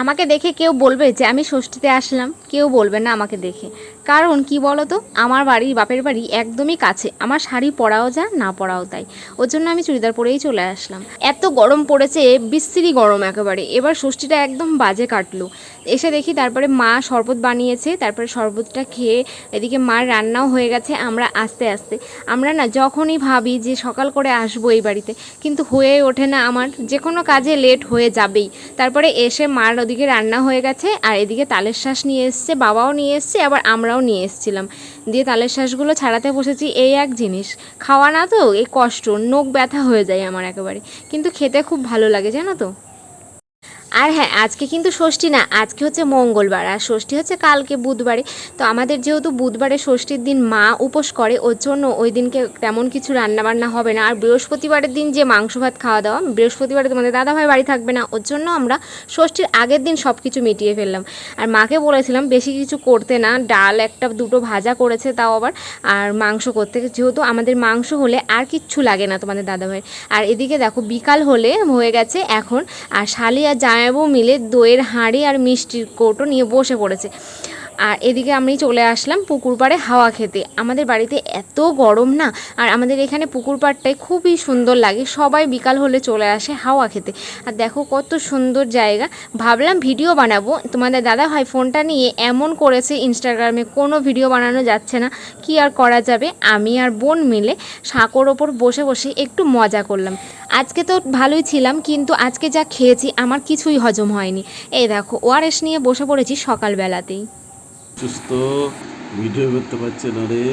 আমাকে দেখে কেউ বলবে যে আমি ষষ্ঠীতে আসলাম, কেউ বলবে না আমাকে দেখে। কারণ কি বলো তো আমার বাড়ি, বাপের বাড়ি একদমই কাছে। আমার শাড়ি পরাও যা না পরাও তাই। ওর জন্য আমি চুড়িদার পরেই চলে আসলাম। এত গরম পড়েছে, বিশ্রী গরম একেবারে। এবার ষষ্ঠীটা একদম বাজে কাটলো। এসে দেখি তারপরে মা শরবত বানিয়েছে, তারপরে শরবতটা খেয়ে এদিকে মার রান্নাও হয়ে গেছে আমরা আস্তে আস্তে। আমরা না যখনই ভাবি যে সকাল করে আসব এই বাড়িতে, কিন্তু হয়ে ওঠে না আমার। যে কোনো কাজে লেট হয়ে যাবেই। তারপরে এসে মার ওদিকে রান্না হয়ে গেছে, আর এদিকে তালের শ্বাস নিয়ে এসছে, বাবাও নিয়ে এসছে, আবার আমরাও নিয়ে এসছিলাম। দিয়ে তালের শ্বাসগুলো ছাড়াতে বসেছি, এই এক জিনিস। খাওয়া না তো, এই কষ্ট, নোখ ব্যথা হয়ে যায় আমার একেবারে। কিন্তু খেতে খুব ভালো লাগে, জানো তো? আর হ্যাঁ আজকে কিন্তু ষষ্ঠী না, আজকে হচ্ছে মঙ্গলবার আর ষষ্ঠী হচ্ছে কালকে বুধবারে। তো আমাদের যেহেতু বুধবারে ষষ্ঠীর দিন মা উপোস করে, ওর জন্য ওই দিনকে তেমন কিছু রান্নাবান্না হবে না। আর বৃহস্পতিবারের দিন যে মাংস ভাত খাওয়া দাওয়া, বৃহস্পতিবারে তোমাদের দাদাভাই বাড়ি থাকবে না, ওর জন্য আমরা ষষ্ঠীর আগের দিন সব কিছু মিটিয়ে ফেললাম। আর মাকে বলেছিলাম বেশি কিছু করতে না, ডাল একটা দুটো ভাজা করেছে তাও আবার, আর মাংস করতে। যেহেতু আমাদের মাংস হলে আর কিচ্ছু লাগে না তোমাদের দাদাভাই আর এদিকে দেখো বিকাল হলে হয়ে গেছে এখন, আর শালি আর জামাইবাবু মিলে দইয়ের হাঁড়ি আর মিষ্টির কৌটো নিয়ে বসে পড়েছে। আর এদিকে আমি চলে আসলাম পুকুর পাড়ে হাওয়া খেতে। আমাদের বাড়িতে এত গরম না, আর আমাদের এখানে পুকুর পাড়টায় খুবই সুন্দর লাগে। সবাই বিকাল হলে চলে আসে হাওয়া খেতে। আর দেখো কত সুন্দর জায়গা। ভাবলাম ভিডিও বানাবো। তোমাদের দাদা ভাই ফোনটা নিয়ে এমন করেছে ইনস্টাগ্রামে কোনো ভিডিও বানানো যাচ্ছে না। কি আর করা যাবে? আমি আর বোন মিলে সাঁকোর ওপর বসে বসে একটু মজা করলাম। আজকে তো ভালোই ছিলাম, কিন্তু আজকে যা খেয়েছি, আমার কিছুই হজম হয়নি। এই দেখো ওআরএস নিয়ে বসে পড়েছি সকালবেলাতেই। সুস্থ ভিডিও করতে পারছে না রে।